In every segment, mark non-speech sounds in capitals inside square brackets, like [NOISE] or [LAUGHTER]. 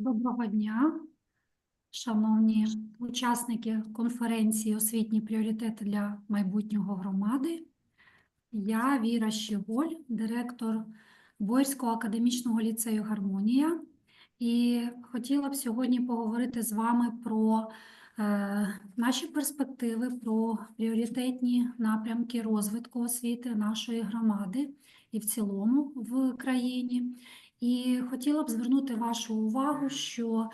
Доброго дня, шановні учасники конференції Освітні пріоритети для майбутнього громади. Я Віра Щеголь, директор Боярського академічного ліцею Гармонія. І хотіла б сьогодні поговорити з вами про е, наші перспективи, про пріоритетні напрямки розвитку освіти нашої громади і в цілому в країні. І хотіла б звернути вашу увагу, що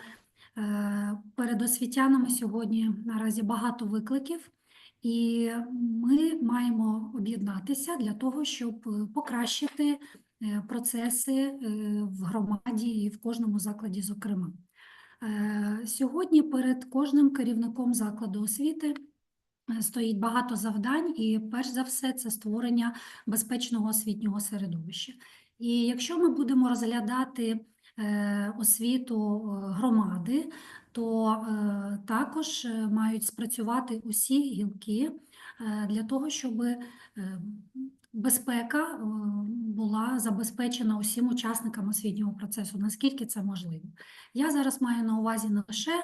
е, перед освітянами сьогодні наразі багато викликів, і ми маємо об'єднатися для того, щоб покращити е, процеси е, в громаді і в кожному закладі, зокрема. Сьогодні перед кожним керівником закладу освіти стоїть багато завдань, і перш за все це створення безпечного освітнього середовища. І якщо ми будемо розглядати е, освіту е, громади, то е, також мають спрацювати усі гілки для того, щоб безпека була забезпечена усім учасникам освітнього процесу, наскільки це можливо. Я зараз маю на увазі не лише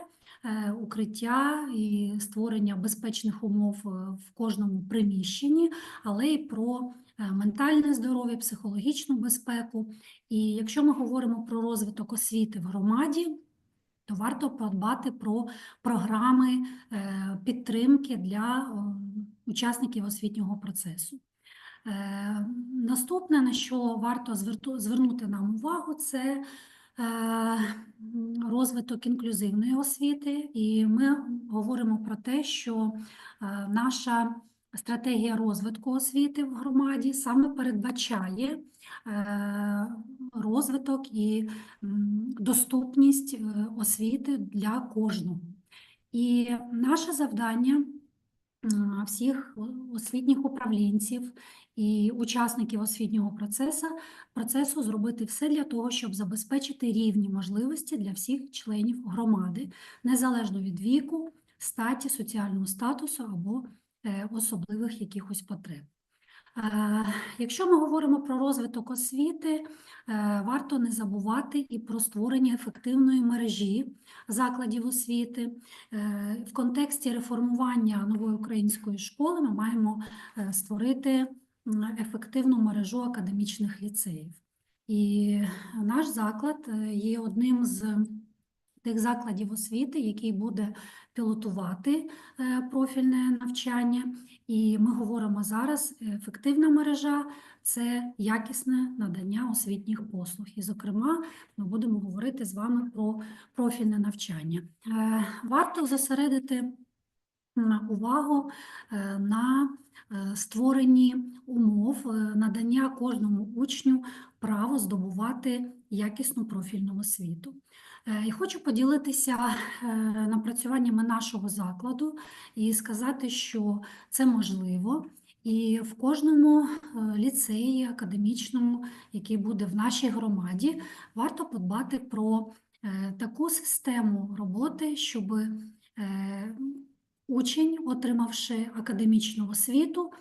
укриття і створення безпечних умов е, в кожному приміщенні, але й про е, ментальне здоров'я, психологічну безпеку. І якщо ми говоримо про розвиток освіти в громаді, то варто подбати про програми е, підтримки для е, учасників освітнього процесу. Е, Наступне, на що варто звернути нам увагу, це е, розвиток інклюзивної освіти, і ми говоримо про те, що е, наша стратегія розвитку освіти в громаді саме передбачає е, розвиток і доступність е, освіти для кожного. І наше завдання всіх освітніх управлінців і учасників освітнього процесу, процесу зробити все для того, щоб забезпечити рівні можливості для всіх членів громади, незалежно від віку, статі, соціального статусу або е, особливих якихось потреб. Е, Якщо ми говоримо про розвиток освіти, е, варто не забувати і про створення ефективної мережі закладів освіти. Е, В контексті реформування нової української школи ми маємо створити ефективну мережу академічних ліцеїв. І наш заклад є одним з тих закладів освіти, який буде пілотувати е, профільне навчання. І ми говоримо зараз, ефективна мережа це якісне надання освітніх послуг. І, зокрема, ми будемо говорити з вами про профільне навчання. Е, Варто зосередити увагу е, на е, створенні умов е, надання кожному учню право здобувати якісну профільну освіту. Е, І хочу поділитися е, напрацюваннями нашого закладу і сказати, що це можливо. І в кожному е, ліцеї академічному, який буде в нашій громаді, варто подбати про таку систему роботи, щоб учень, отримавши академічну освіту,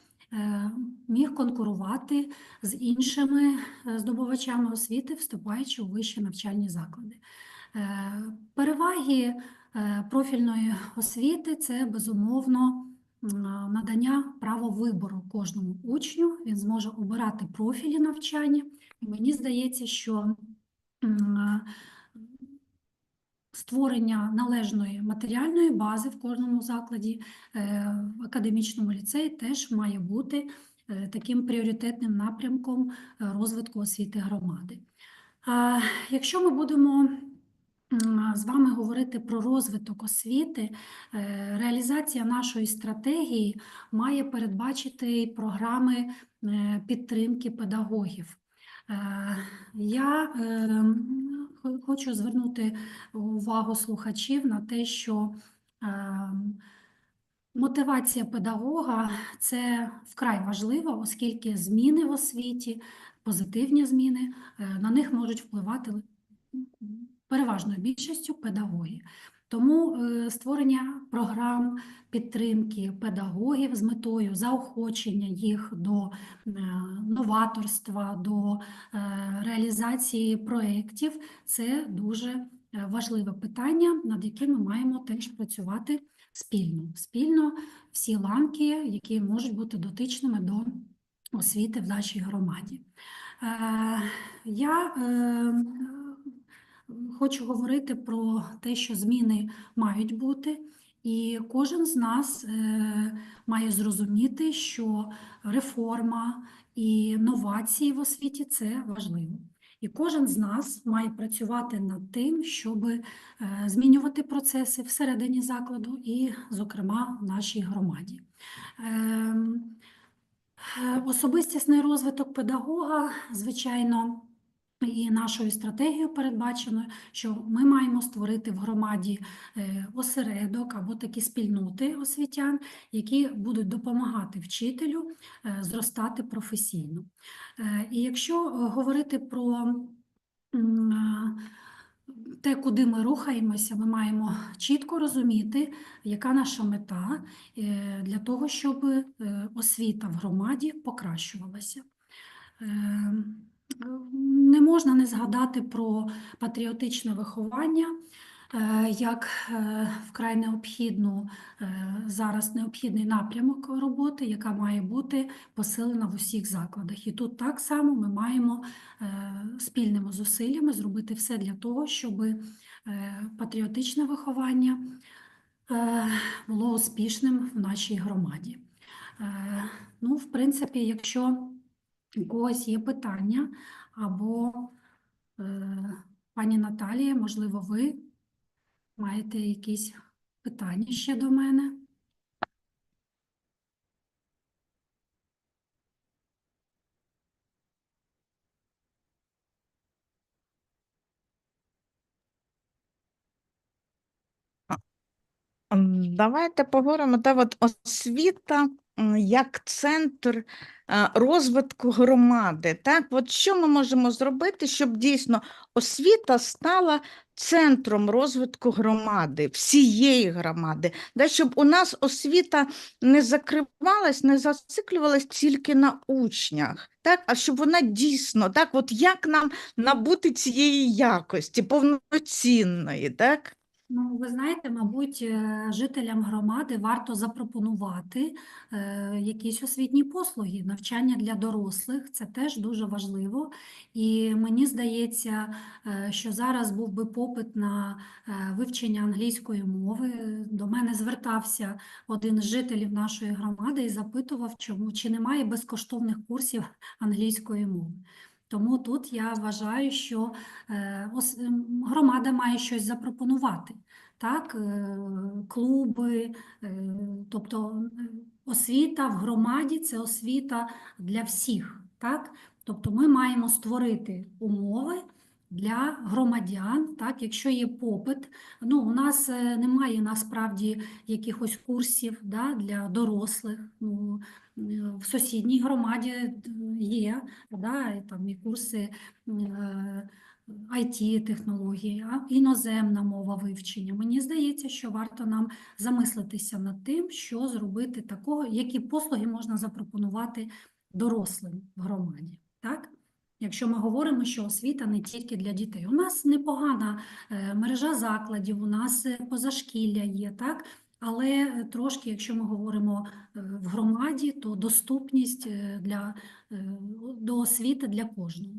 міг конкурувати з іншими здобувачами освіти, вступаючи у вищі навчальні заклади. Е, Переваги е, профільної освіти це безумовно надання права вибору кожному учню. Він зможе обирати профілі навчання. І мені здається, що створення належної матеріальної бази в кожному закладі е, в академічному ліцеї теж має бути таким пріоритетним напрямком розвитку освіти громади. Якщо ми будемо з вами говорити про розвиток освіти, е, реалізація нашої стратегії має передбачити програми е, підтримки педагогів. Е, Я хочу звернути увагу слухачів на те, що мотивація педагога це вкрай важливо, оскільки зміни в освіті, позитивні зміни, на них можуть впливати переважною більшістю педагоги. Тому е, створення програм підтримки педагогів з метою заохочення їх до е, новаторства, до е, реалізації проєктів це дуже важливе питання, над яким ми маємо теж працювати спільно. Спільно всі ланки, які можуть бути дотичними до освіти в нашій громаді. Я хочу говорити про те, що зміни мають бути, і кожен з нас е, має зрозуміти, що реформа і новації в освіті це важливо. І кожен з нас має працювати над тим, щоб е, змінювати процеси всередині закладу і, зокрема, в нашій громаді. Ем, Е, Особистісний розвиток педагога, звичайно, і нашою стратегією передбачено, що ми маємо створити в громаді е, осередок або такі спільноти освітян, які будуть допомагати вчителю е, зростати професійно. Е, І якщо говорити про те, куди ми рухаємося, ми маємо чітко розуміти, яка наша мета для того, щоб освіта в громаді покращувалася. Не можна не згадати про патріотичне виховання е, як е, вкрай необхідну е, зараз необхідний напрямок роботи, яка має бути посилена в усіх закладах. І тут так само ми маємо спільними зусиллями зробити все для того, щоб патріотичне виховання було успішним в нашій громаді. Ну, в принципі, якщо у когось є питання, або е, пані Наталія, можливо, ви маєте якісь питання ще до мене? Давайте поговоримо та от освіта як центр е, розвитку громади. Так, от що ми можемо зробити, щоб дійсно освіта стала центром розвитку громади, всієї громади, да, щоб у нас освіта не закривалась, не зациклювалась тільки на учнях, так, а щоб вона дійсно, так, от як нам набути цієї якості, повноцінної, так? Ну, ви знаєте, мабуть, е, жителям громади варто запропонувати е, якісь освітні послуги, навчання для дорослих, це теж дуже важливо. І мені здається, е, що зараз був би попит на вивчення англійської мови. До мене звертався один з жителів нашої громади і запитував, чому чи немає безкоштовних курсів англійської мови. Тому тут я вважаю, що е, ос- м, громада має щось запропонувати. Так, е, клуби, е, тобто освіта в громаді це освіта для всіх. Так? Тобто ми маємо створити умови для громадян, так, якщо є попит. Ну, у нас немає насправді якихось курсів да, для дорослих. Ну, в сусідній громаді е, є да, там і курси е, IT-технології, а іноземна мова вивчення. Мені здається, що варто нам замислитися над тим, що зробити такого, які послуги можна запропонувати дорослим в громаді. Так? Якщо ми говоримо, що освіта не тільки для дітей. У нас непогана е, мережа закладів, у нас позашкілля є, так? Але е, трошки, якщо ми говоримо е, в громаді, то доступність е, для, до освіти для кожного.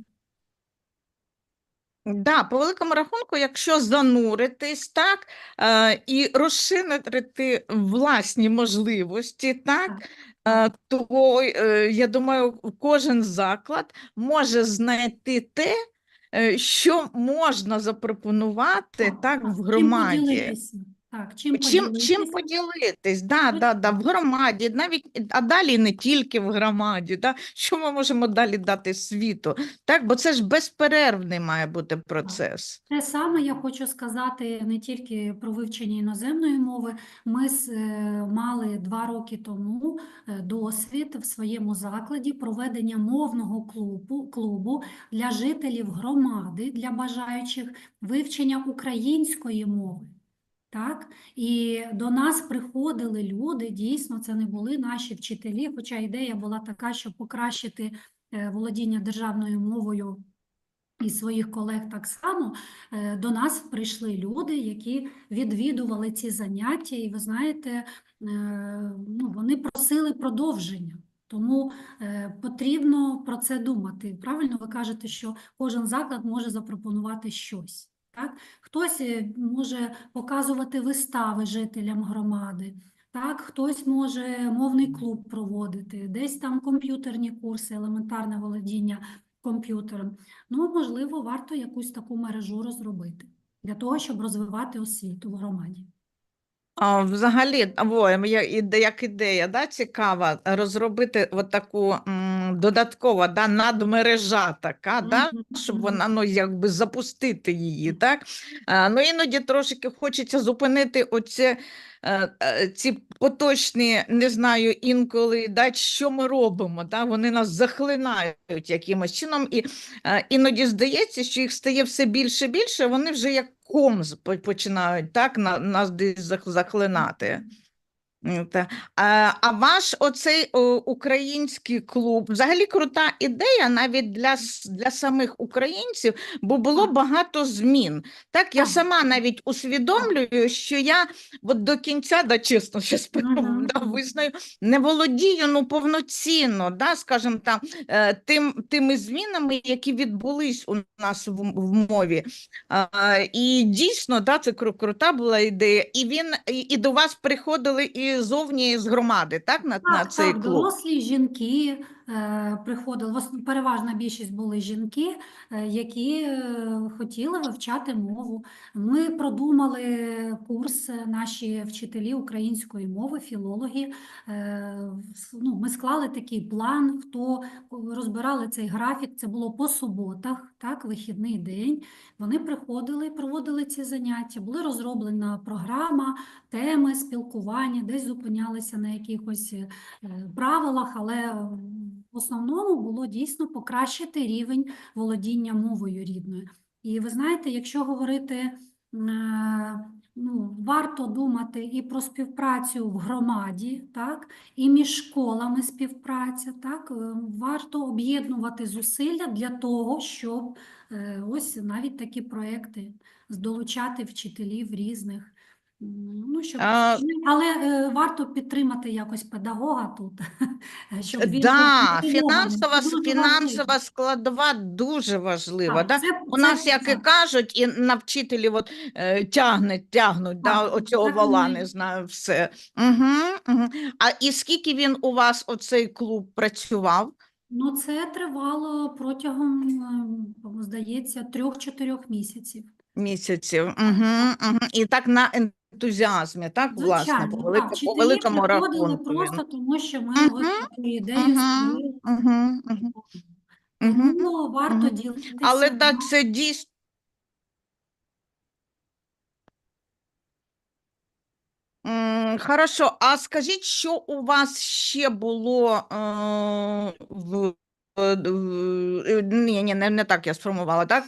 Да, по великому рахунку, якщо зануритись, так, е, і розширити власні можливості, так, е, то е, я думаю, кожен заклад може знайти те, що можна запропонувати так, в громаді. Так, чим Чим, чим поділитись, да, да, да, в громаді, навіть, а далі не тільки в громаді, да, що ми можемо далі дати світу, так, бо це ж безперервний має бути процес. Те саме я хочу сказати не тільки про вивчення іноземної мови. Ми з- е, мали два роки тому е, досвід в своєму закладі проведення мовного клубу, клубу для жителів громади, для бажаючих вивчення української мови. Так? І до нас приходили люди, дійсно, це не були наші вчителі, хоча ідея була така, щоб покращити е, володіння державною мовою і своїх колег так само, е, до нас прийшли люди, які відвідували ці заняття, і ви знаєте, е, ну, вони просили продовження. Тому потрібно про це думати. Правильно ви кажете, що кожен заклад може запропонувати щось. Так? Хтось е, може показувати вистави жителям громади, так? хтось може мовний клуб проводити, десь там комп'ютерні курси, елементарне володіння комп'ютером. Ну, можливо, варто якусь таку мережу розробити для того, щоб розвивати освіту в громаді. А, взагалі, во, я- іде- як ідея, да, цікава, розробити от таку м, додатково, да, надмережа така, да, Мгм, щоб мгм. вона, ну, якби запустити її, так? А, ну, іноді трошки хочеться зупинити оце, ці поточні, не знаю, інколи, да, що ми робимо, да, вони нас захлинають якимось чином, і е, іноді здається, що їх стає все більше і більше, вони вже як ком починають так, на, нас десь зах- захлинати. А, а ваш оцей український клуб, взагалі крута ідея навіть для, для самих українців, бо було багато змін. Так, я сама навіть усвідомлюю, що я от до кінця, да, чесно, [LAUGHS] щас Мгм, да, визнаю, не володію ну, повноцінно, да, скажімо там, е, тим, тими змінами, які відбулись у нас в, в мові. А, і дійсно, да, це крута була ідея. І він і, і до вас приходили і зовні з громади, так, на, на цей так, клуб. дорослі жінки приходили, переважна більшість були жінки, е, які е, хотіли вивчати мову. Ми продумали курс, е, наші вчителі української мови, філологи. е, ну, ми склали такий план, хто розбирали цей графік, це було по суботах, так, вихідний день. Вони приходили, проводили ці заняття, була розроблена програма, теми спілкування, десь зупинялися на якихось е, правилах, але е, в основному було дійсно покращити рівень володіння мовою рідною. І ви знаєте, якщо говорити, е, ну, варто думати і про співпрацю в громаді, так, і між школами співпраця, так, е, варто об'єднувати зусилля для того, щоб е, ось навіть такі проекти долучати вчителів різних. Ну, щоб, А, але е, варто підтримати якось педагога тут, [LAUGHS] щоб він Да, фінансова, Це фінансова складова дуже важлива. Так, Да? це, У це нас, як і кажуть, і на вчителів от, е, тягнуть, тягнуть да, оцього так вала, не знаю, все. Угу, угу. А і скільки він у вас, оцей клуб, працював? Ну, це тривало протягом, ем, здається, трьох-чотирьох місяців. Місяців. Угу, угу. І так на ентузіазмі, так, власне, по, Звичайно, велико- так. по Вчителі великому приходили рахунку просто тому, що ми Мгм, ось таку ідею Угу, створили. угу, угу. Угу. Тому варто мгм. ділитися. Але да, це дійсно. М, Хорошо, а скажіть, що у вас ще було е, в, ні, ні, не, не так я сформувала, так?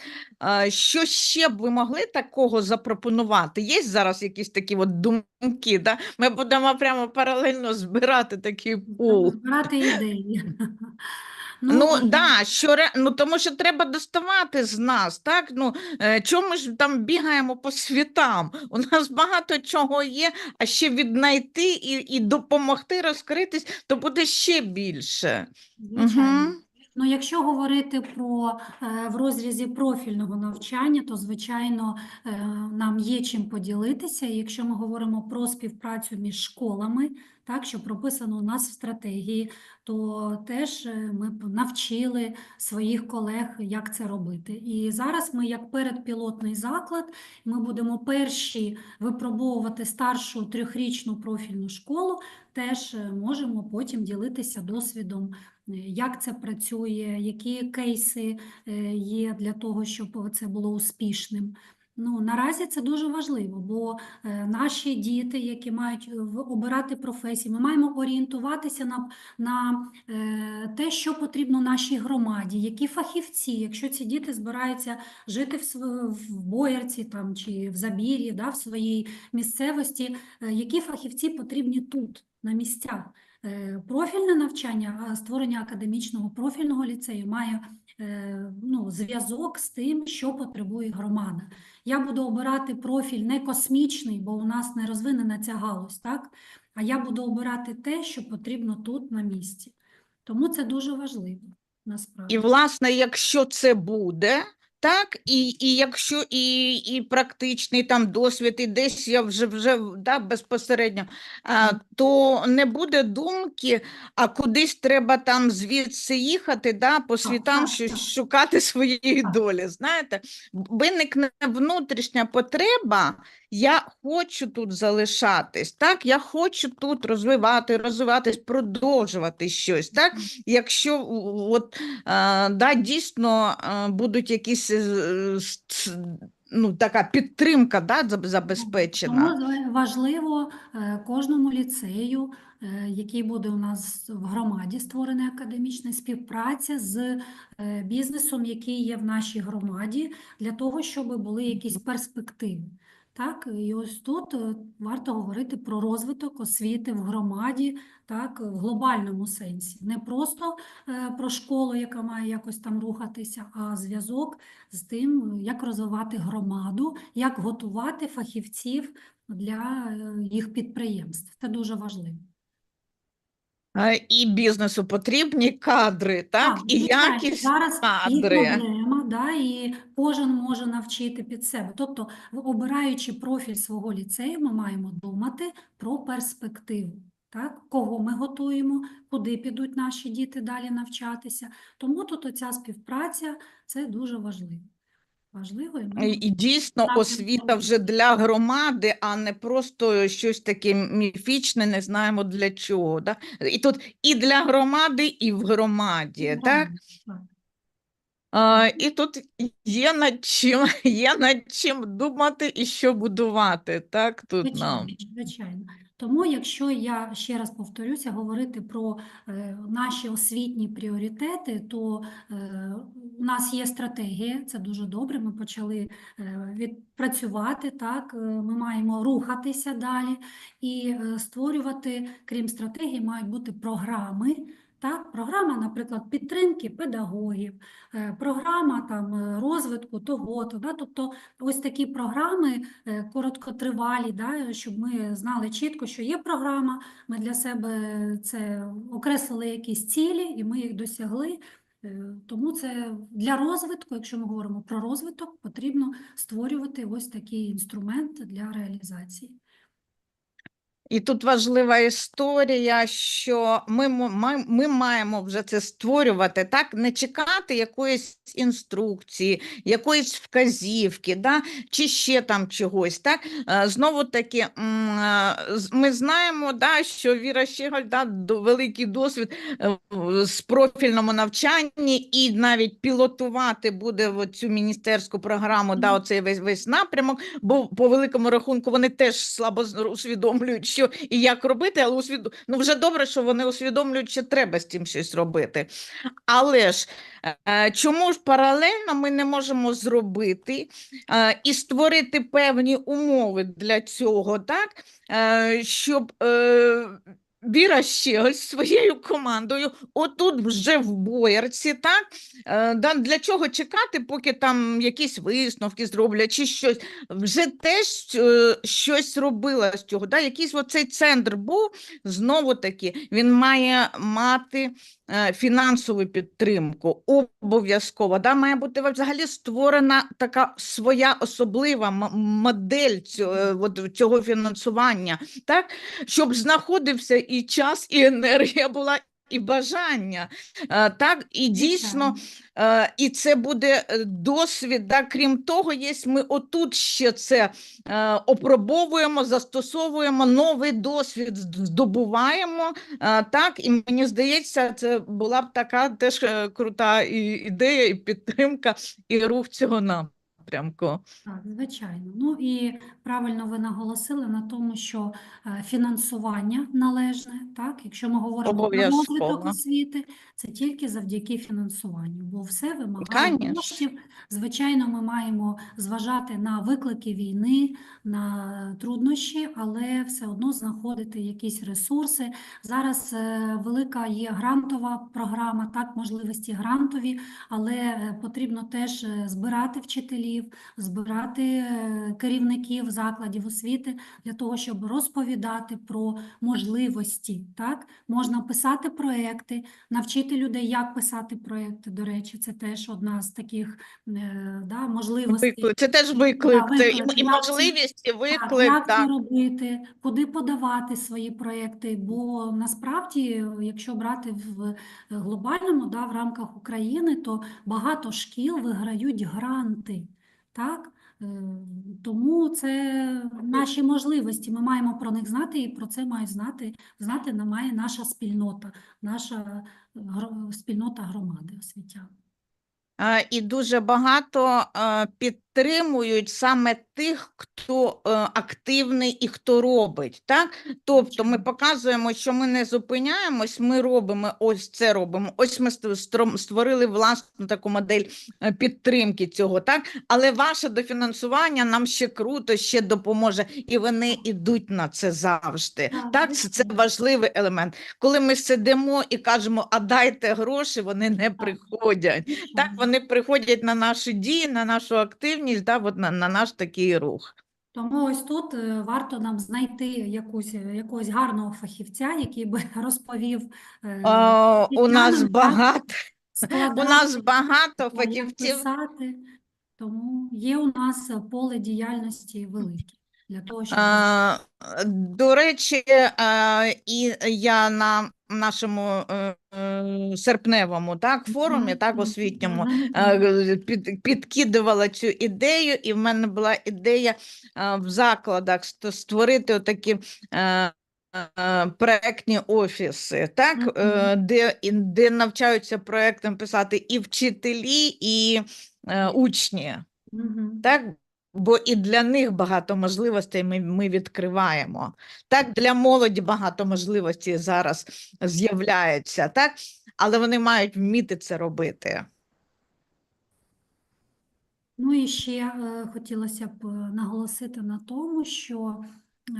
Е, що ще б ви могли такого запропонувати? Є зараз якісь такі от думки, да? Ми будемо прямо паралельно збирати такий пул. збирати ідеї. [LAUGHS] Ну, да, що, ну, тому що треба доставати з нас, так? Ну, е, чому ми ж там бігаємо по світам? У нас багато чого є, а ще віднайти і, і допомогти розкритись, то буде ще більше. Звичайно. Ну, якщо говорити про е, в розрізі профільного навчання, то звичайно е, нам є чим поділитися. Якщо ми говоримо про співпрацю між школами, так що прописано у нас в стратегії, то теж е, ми навчили своїх колег, як це робити. І зараз ми, як передпілотний заклад, ми будемо перші випробовувати старшу трьохрічну профільну школу. Теж можемо потім ділитися досвідом як це працює, які кейси е, є для того, щоб це було успішним. Ну, наразі це дуже важливо, бо е, наші діти, які мають е, обирати професії, ми маємо орієнтуватися на, на е, те, що потрібно нашій громаді, які фахівці, якщо ці діти збираються жити в, в Боярці там, чи в Забір'ї, да, в своїй місцевості, е, які фахівці потрібні тут, на місцях. Е, Профільне навчання, а створення академічного профільного ліцею має е, ну, зв'язок з тим, що потребує громада. Я буду обирати профіль не космічний, бо у нас не розвинена ця галузь, так? А я буду обирати те, що потрібно тут на місці. Тому це дуже важливо насправді. І, власне, якщо це буде, так, і, і якщо і, і практичний там досвід, і десь я вже, вже да, безпосередньо, а, то не буде думки, а кудись треба там звідси їхати, да, по світам щось шукати [LAUGHS] своєї долі. Знаєте, виникне внутрішня потреба, я хочу тут залишатись, так, я хочу тут розвивати, розвиватись, продовжувати щось, так, якщо от да, дійсно будуть якісь е, ну, така підтримка да, забезпечена. Тому важливо е, кожному ліцею, е, який буде у нас в громаді створений академічна співпраця з бізнесом, який є в нашій громаді, для того, щоб були якісь перспективи. Так, і ось тут е, варто говорити про розвиток освіти в громаді, так, в глобальному сенсі. Не просто е, про школу, яка має якось там рухатися, а зв'язок з тим, як розвивати громаду, як готувати фахівців для е, їх підприємств. Це дуже важливо. І бізнесу потрібні кадри, так, і звичайно, якість зараз кадри. проблема, да, і кожен може навчити під себе. Тобто, обираючи профіль свого ліцею, ми маємо думати про перспективу. Так, кого ми готуємо, куди підуть наші діти далі навчатися. Тому тут оця співпраця це дуже важливо. Важливо, і ми І і дійсно Так, освіта вже для громади, а не просто щось таке міфічне, не знаємо для чого. Да? І тут і для громади, і в громаді. Так? так. І тут є над чим, [LAUGHS] є над чим думати і що будувати. Так? Тут нам. Звичайно, звичайно. Тому, якщо я ще раз повторюся, говорити про е, наші освітні пріоритети, то е, у нас є стратегія, це дуже добре. Ми почали е, відпрацювати, так, е, ми маємо рухатися далі і е, створювати, крім стратегії, мають бути програми. Так, програма, наприклад, підтримки педагогів, е, програма там е, розвитку того-то. Да? Тобто ось такі програми е, короткотривалі, да, щоб ми знали чітко, що є програма, ми для себе це окреслили якісь цілі, і ми їх досягли. Тому це для розвитку, якщо ми говоримо про розвиток, потрібно створювати ось такий інструмент для реалізації. І тут важлива історія, що ми, ми маємо вже це створювати, так? Не чекати якоїсь інструкції, якоїсь вказівки, да? чи ще там чогось. Так? Е, Знову таки, е, ми знаємо, да, що Віра Щеголь да, великий досвід е, з профільному навчанні і навіть пілотувати буде цю міністерську програму, да, оцей весь, весь напрямок, бо по великому рахунку вони теж слабо усвідомлюють, що і як робити, але усвід... ну, вже добре, що вони усвідомлюють, що треба з цим щось робити. Але ж е, чому ж паралельно ми не можемо зробити е, і створити певні умови для цього, так? Е, щоб е, Віра Щеголь своєю командою отут вже в Боярці, так? Е, для чого чекати, поки там якісь висновки зроблять чи щось? Вже теж е, щось робила з цього. Да? Якийсь оцей центр був, знову таки, він має мати е, фінансову підтримку, обов'язково. Да? Має бути взагалі створена така своя особлива модель цього, цього фінансування, так? щоб знаходився і час, і енергія була. І бажання, Е, так, і дійсно, Е, І це буде е, досвід. Да? Крім того, є ми отут ще це опробовуємо, застосовуємо, новий досвід здобуваємо. Так, і мені здається, це була б така теж крута і ідея, і підтримка, і рух цього напрямку. Напрямку. Так, звичайно. Ну і правильно ви наголосили на тому, що е, фінансування належне, так, якщо ми говоримо про розвиток освіти, це тільки завдяки фінансуванню, бо все вимагає Конечно. коштів. Звичайно, ми маємо зважати на виклики війни, на труднощі, але все одно знаходити якісь ресурси. Зараз е, велика є грантова програма, так, можливості грантові, але е, потрібно теж збирати вчителів, збирати е, керівників закладів освіти для того, щоб розповідати про можливості. Так? Можна писати проекти, навчити людей, як писати проекти. До речі, це теж одна з таких е, да, можливостей. Виклик. Це теж виклик, і, виклик. і можливість, і Так, як Так. робити, куди подавати свої проекти? Бо насправді, якщо брати в глобальному, да, в рамках України, то багато шкіл виграють гранти. Так? Е, Тому це наші можливості. Ми маємо про них знати, і про це має знати, знати має наша спільнота, наша спільнота громади освітян. І дуже багато е, підтримують саме тих, хто е, активний і хто робить. Так? Тобто ми показуємо, що ми не зупиняємось, ми робимо ось це робимо. Ось ми створили власну таку модель е, підтримки цього, так? Але ваше дофінансування нам ще круто, ще допоможе, і вони йдуть на це завжди. Так, Так, це, це важливий елемент. Коли ми сидимо і кажемо, а дайте гроші, вони не приходять. Так, вони приходять на наші дії, на нашу активність, да, от на, на наш такий рух. Тому ось тут е, варто нам знайти якусь, е, якогось гарного фахівця, який би [LAUGHS] розповів е, О, у нас багато складати, у нас багато фахівців. писати. Тому є у нас е, поле діяльності велике для того, щоб А, до речі, а, і я на нашому е, е, серпневому так, форумі, так, освітньому, е, під, підкидувала цю ідею, і в мене була ідея в закладах створити такі проектні офіси, так, е, де, де навчаються проектам писати і вчителі, і е, учні. Мгм. Так, бо і для них багато можливостей ми, ми відкриваємо. Так, для молоді багато можливостей зараз з'являється, так, але вони мають вміти це робити. Ну і ще е, хотілося б е, наголосити на тому, що е,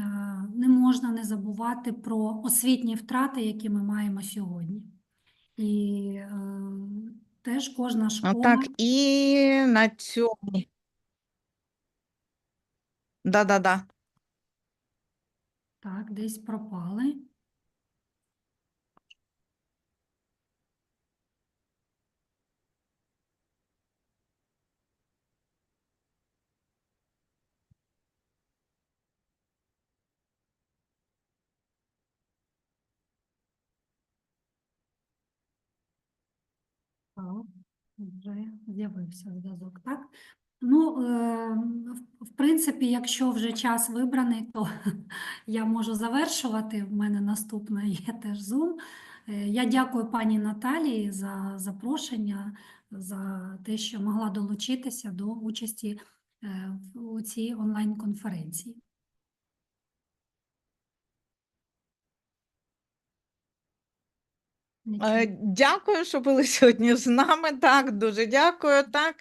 не можна не забувати про освітні втрати, які ми маємо сьогодні. І е, теж кожна школа. Так, і на цьому. Да-да-да. Так, десь пропали. Так, вже з'явився зв'язок, так? Ну, е, в- принципі, якщо вже час вибраний, то [LAUGHS] я можу завершувати. В мене наступне [LAUGHS] є теж Zoom. Е, Я дякую пані Наталії за запрошення, за те, що могла долучитися до участі е, у цій онлайн-конференції. Нічого. Е, Дякую, що були [LAUGHS] сьогодні з нами. Так, дуже дякую. Так,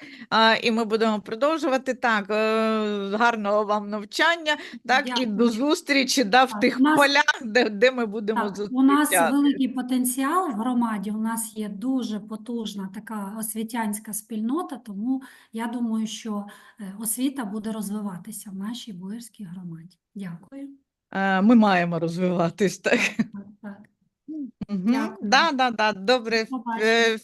і ми будемо продовжувати. Так, е, гарного вам навчання. Так, і до зустрічі да, в Так, тих нас- полях, де, де ми будемо Так, у нас великий потенціал в громаді, у нас є дуже потужна така освітянська спільнота, тому я думаю, що е, освіта буде розвиватися в нашій Бугирській громаді. Дякую. Е, Ми маємо розвиватись. Так. Так, так. Мгм. Дякую. Да, да, да, добре. До побачення. Е,